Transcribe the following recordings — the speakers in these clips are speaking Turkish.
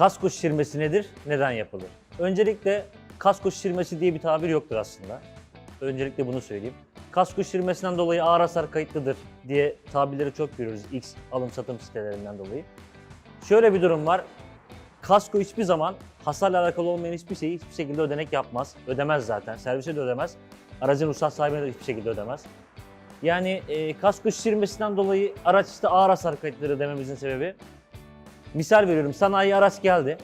Kasko şişirmesi nedir? Neden yapılır? Öncelikle kasko şişirmesi diye bir tabir yoktur aslında. Öncelikle bunu söyleyeyim. Kasko şişirmesinden dolayı ağır hasar kayıtlıdır diye tabirleri çok görüyoruz X alım satım sitelerinden dolayı. Şöyle bir durum var. Kasko hiçbir zaman hasarla alakalı olmayan hiçbir şeyi hiçbir şekilde ödenek yapmaz. Ödemez zaten. Servise de ödemez. Aracın ruhsat sahibine de hiçbir şekilde ödemez. Yani e, kasko şişirmesinden dolayı araç işte ağır hasar kayıtları dememizin sebebi Misal veriyorum sanayi araç geldi.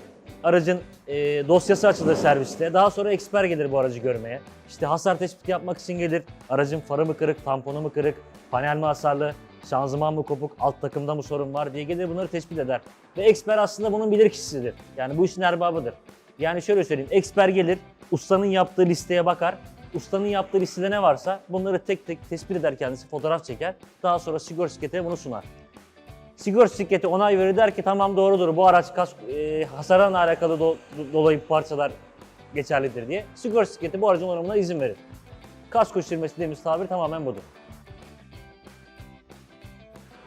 Aracın e, dosyası açılır serviste. Daha sonra eksper gelir bu aracı görmeye. İşte hasar tespiti yapmak için gelir. Aracın farı mı kırık, tamponu mu kırık, panel mi hasarlı, şanzıman mı kopuk, alt takımda mı sorun var diye gelir bunları tespit eder. Ve eksper aslında bunun bilir kişisidir. Yani bu işin erbabıdır. Yani şöyle söyleyeyim, eksper gelir, ustanın yaptığı listeye bakar. Ustanın yaptığı listede ne varsa bunları tek tek tespit eder kendisi, fotoğraf çeker. Daha sonra sigorta şirketine bunu sunar. Sigorta şirketi onay verir der ki tamam doğrudur bu araç kas, e, hasarla alakalı do, do- dolayı parçalar geçerlidir diye. Sigorta şirketi bu aracın onarımına izin verir. Kasko şişirmesi dediğimiz tabir tamamen budur.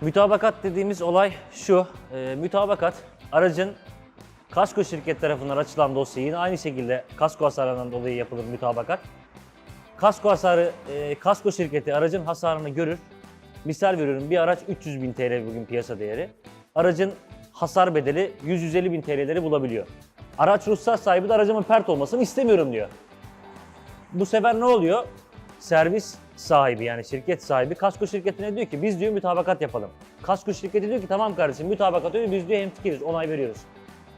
Mütabakat dediğimiz olay şu. E, mütabakat aracın kasko şirket tarafından açılan dosyayı yine aynı şekilde kasko hasarından dolayı yapılır mütabakat. Kasko hasarı, e, kasko şirketi aracın hasarını görür. Misal veriyorum bir araç 300 bin TL bugün piyasa değeri. Aracın hasar bedeli 100-150 bin TL'leri bulabiliyor. Araç ruhsat sahibi de aracımın pert olmasını istemiyorum diyor. Bu sefer ne oluyor? Servis sahibi yani şirket sahibi kasko şirketine diyor ki biz diyor mütabakat yapalım. Kasko şirketi diyor ki tamam kardeşim mütabakat diyor biz diyor hemfikiriz onay veriyoruz.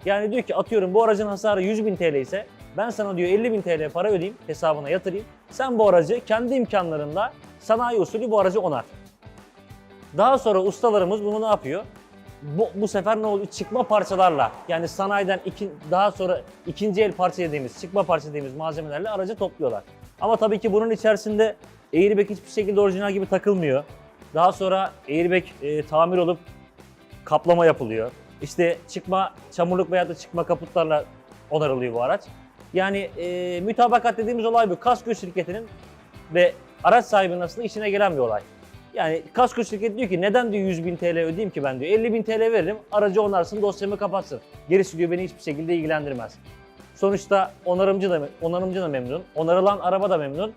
Yani diyor ki atıyorum bu aracın hasarı 100 bin TL ise ben sana diyor 50 bin TL para ödeyeyim hesabına yatırayım. Sen bu aracı kendi imkanlarında sanayi usulü bu aracı onar. Daha sonra ustalarımız bunu ne yapıyor? Bu, bu sefer ne oluyor? Çıkma parçalarla yani sanayiden iki, daha sonra ikinci el parça dediğimiz, çıkma parça dediğimiz malzemelerle aracı topluyorlar. Ama tabii ki bunun içerisinde airbag hiçbir şekilde orijinal gibi takılmıyor. Daha sonra airbag e, tamir olup kaplama yapılıyor. İşte çıkma çamurluk veya da çıkma kaputlarla onarılıyor bu araç. Yani e, mütabakat dediğimiz olay bu. Kasko şirketinin ve araç sahibinin aslında işine gelen bir olay. Yani kasko şirketi diyor ki neden diyor 100 bin TL ödeyeyim ki ben diyor. 50 bin TL veririm aracı onarsın dosyamı kapatsın. Gerisi diyor beni hiçbir şekilde ilgilendirmez. Sonuçta onarımcı da, onarımcı da memnun, onarılan araba da memnun,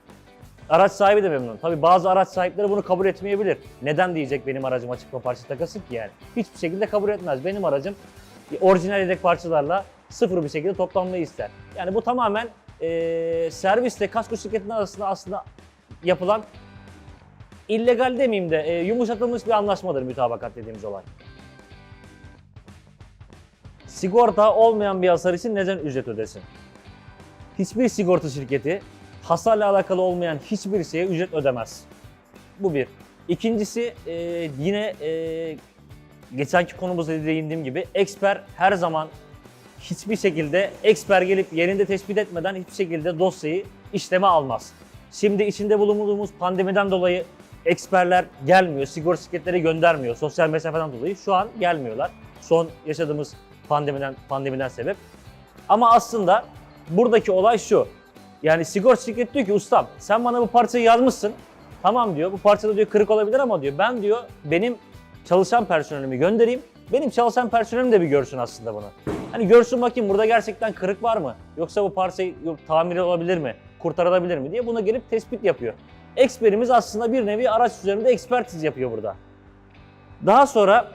araç sahibi de memnun. Tabii bazı araç sahipleri bunu kabul etmeyebilir. Neden diyecek benim aracıma çıkma parça takasın ki yani. Hiçbir şekilde kabul etmez. Benim aracım orijinal yedek parçalarla sıfır bir şekilde toplanmayı ister. Yani bu tamamen eee servisle kasko şirketinin arasında aslında yapılan illegal demeyeyim de e, yumuşatılmış bir anlaşmadır mütabakat dediğimiz olay. Sigorta olmayan bir hasar için neden ücret ödesin? Hiçbir sigorta şirketi hasarla alakalı olmayan hiçbir şeye ücret ödemez. Bu bir. İkincisi e, yine e, geçenki konumuzda değindiğim gibi eksper her zaman hiçbir şekilde eksper gelip yerinde tespit etmeden hiçbir şekilde dosyayı işleme almaz. Şimdi içinde bulunduğumuz pandemiden dolayı eksperler gelmiyor, sigorta şirketleri göndermiyor sosyal mesafeden dolayı. Şu an gelmiyorlar. Son yaşadığımız pandemiden pandemiden sebep. Ama aslında buradaki olay şu. Yani sigorta şirketi diyor ki ustam sen bana bu parçayı yazmışsın. Tamam diyor bu parçada diyor kırık olabilir ama diyor ben diyor benim çalışan personelimi göndereyim. Benim çalışan personelim de bir görsün aslında bunu. Hani görsün bakayım burada gerçekten kırık var mı? Yoksa bu parçayı tamir olabilir mi? Kurtarılabilir mi diye buna gelip tespit yapıyor. Eksperimiz aslında bir nevi araç üzerinde ekspertiz yapıyor burada. Daha sonra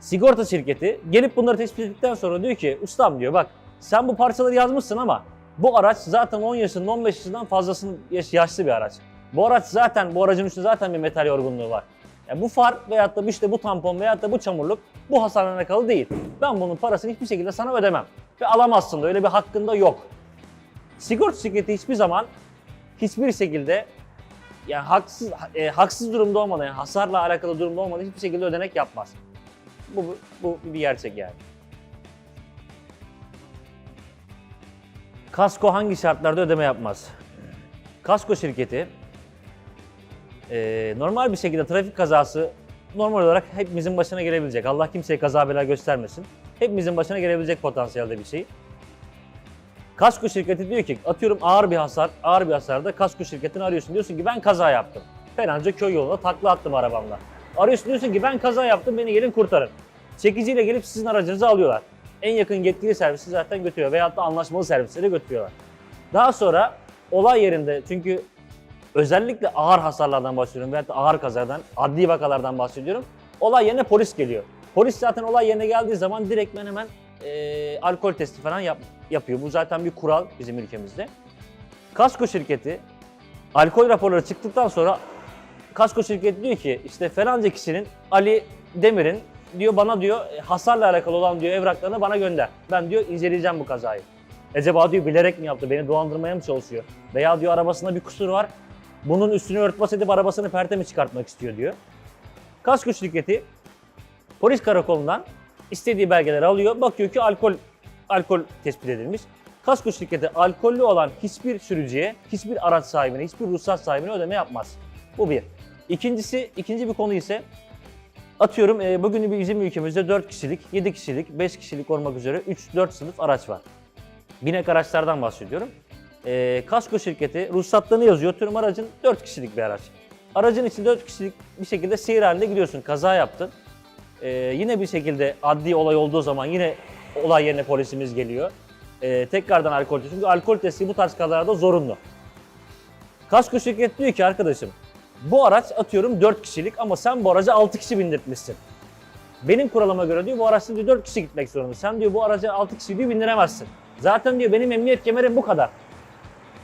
sigorta şirketi gelip bunları tespit ettikten sonra diyor ki ustam diyor bak sen bu parçaları yazmışsın ama bu araç zaten 10 yaşının 15 yaşından fazlasının yaş- yaşlı bir araç. Bu araç zaten bu aracın üstünde zaten bir metal yorgunluğu var. Yani bu far veyahut da işte bu tampon veyahut da bu çamurluk bu hasarla alakalı değil. Ben bunun parasını hiçbir şekilde sana ödemem. Ve alamazsın da öyle bir hakkında yok. Sigorta şirketi hiçbir zaman hiçbir şekilde yani haksız e, haksız durumda olmadan yani hasarla alakalı durumda olmadan hiçbir şekilde ödenek yapmaz. Bu, bu, bu bir gerçek yani. Kasko hangi şartlarda ödeme yapmaz? Kasko şirketi e, normal bir şekilde trafik kazası normal olarak hepimizin başına gelebilecek. Allah kimseye kaza bela göstermesin. Hepimizin başına gelebilecek potansiyelde bir şey. Kasko şirketi diyor ki atıyorum ağır bir hasar, ağır bir hasarda kasko şirketini arıyorsun. Diyorsun ki ben kaza yaptım. Falanca köy yolunda takla attım arabamla. Arıyorsun diyorsun ki ben kaza yaptım beni gelin kurtarın. Çekiciyle gelip sizin aracınızı alıyorlar. en yakın yetkili servisi zaten götürüyor veyahut da anlaşmalı servislere götürüyorlar. Daha sonra olay yerinde çünkü özellikle ağır hasarlardan bahsediyorum veyahut da ağır kazadan, adli vakalardan bahsediyorum. Olay yerine polis geliyor. Polis zaten olay yerine geldiği zaman direktmen hemen eee, alkol testi falan yap- yapıyor. Bu zaten bir kural bizim ülkemizde. Kasko şirketi alkol raporları çıktıktan sonra kasko şirketi diyor ki işte falanca kişinin Ali Demir'in diyor bana diyor e, hasarla alakalı olan diyor evraklarını bana gönder. Ben diyor inceleyeceğim bu kazayı. Acaba diyor bilerek mi yaptı? Beni dolandırmaya mı çalışıyor? Veya diyor arabasında bir kusur var. Bunun üstünü örtbas edip arabasını perte mi çıkartmak istiyor diyor. Kasko şirketi polis karakolundan istediği belgeleri alıyor. Bakıyor ki alkol alkol tespit edilmiş. Kasko şirketi alkollü olan hiçbir sürücüye, hiçbir araç sahibine, hiçbir ruhsat sahibine ödeme yapmaz. Bu bir. İkincisi, ikinci bir konu ise atıyorum e, bugün bizim ülkemizde 4 kişilik, 7 kişilik, 5 kişilik olmak üzere 3-4 sınıf araç var. Binek araçlardan bahsediyorum. E, kasko şirketi ruhsatlarını yazıyor. Tüm aracın 4 kişilik bir araç. Aracın içinde 4 kişilik bir şekilde seyir halinde gidiyorsun. Kaza yaptın. E, yine bir şekilde adli olay olduğu zaman yine olay yerine polisimiz geliyor. E, tekrardan alkol testi. Çünkü alkol testi bu tarz kazalarda zorunlu. Kasko şirketi diyor ki arkadaşım bu araç atıyorum 4 kişilik ama sen bu araca 6 kişi bindirtmişsin. Benim kuralıma göre diyor bu araçta diyor 4 kişi gitmek zorunda. Sen diyor bu araca 6 kişi diyor bindiremezsin. Zaten diyor benim emniyet kemerim bu kadar.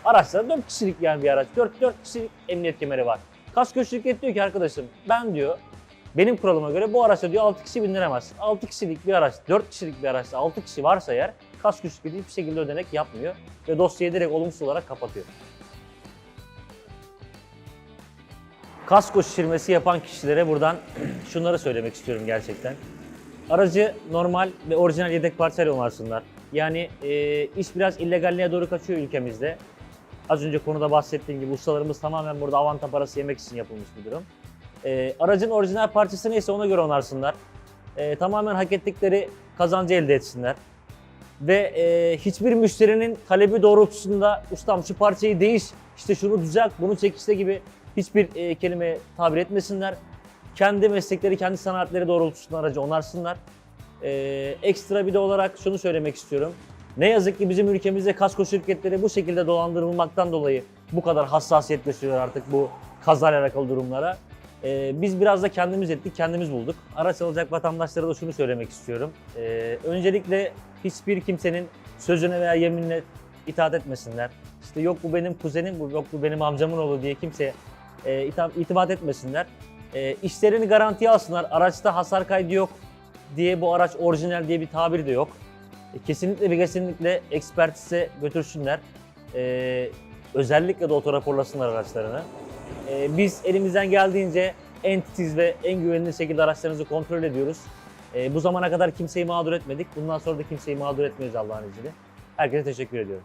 Araçta 4 kişilik yani bir araç. 4, 4 kişilik emniyet kemeri var. Kasko şirket diyor ki arkadaşım ben diyor benim kuralıma göre bu araçta diyor 6 kişi bindiremezsin. 6 kişilik bir araç, 4 kişilik bir araçta 6 kişi varsa eğer kasko şirketi hiçbir şekilde ödenek yapmıyor ve dosyayı direkt olumsuz olarak kapatıyor. Kasko şişirmesi yapan kişilere buradan şunları söylemek istiyorum gerçekten. Aracı normal ve orijinal yedek parçayla onarsınlar. Yani e, iş biraz illegalliğe doğru kaçıyor ülkemizde. Az önce konuda bahsettiğim gibi ustalarımız tamamen burada avanta parası yemek için yapılmış bir durum. E, aracın orijinal parçası neyse ona göre onarsınlar. E, tamamen hak ettikleri kazancı elde etsinler. Ve e, hiçbir müşterinin talebi doğrultusunda ustam şu parçayı değiş, işte şunu düzelt, bunu çek işte gibi hiçbir e, kelime tabir etmesinler. Kendi meslekleri, kendi sanatları doğrultusunda aracı onarsınlar. E, ekstra bir de olarak şunu söylemek istiyorum. Ne yazık ki bizim ülkemizde kasko şirketleri bu şekilde dolandırılmaktan dolayı bu kadar hassasiyet gösteriyor artık bu kazayla alakalı durumlara. Ee, biz biraz da kendimiz ettik, kendimiz bulduk. Araç alacak vatandaşlara da şunu söylemek istiyorum. Ee, öncelikle hiçbir kimsenin sözüne veya yeminine itaat etmesinler. İşte yok bu benim kuzenim, yok bu benim amcamın oğlu diye kimseye e, ita- itimat etmesinler. E, işlerini garantiye alsınlar. Araçta hasar kaydı yok diye bu araç orijinal diye bir tabir de yok. E, kesinlikle ve kesinlikle ekspertize götürsünler. E, özellikle de otoraporlasınlar araçlarını. E, biz elimizden geldiğince en titiz ve en güvenilir şekilde araçlarınızı kontrol ediyoruz. E, bu zamana kadar kimseyi mağdur etmedik. Bundan sonra da kimseyi mağdur etmeyiz Allah'ın izniyle. Herkese teşekkür ediyorum.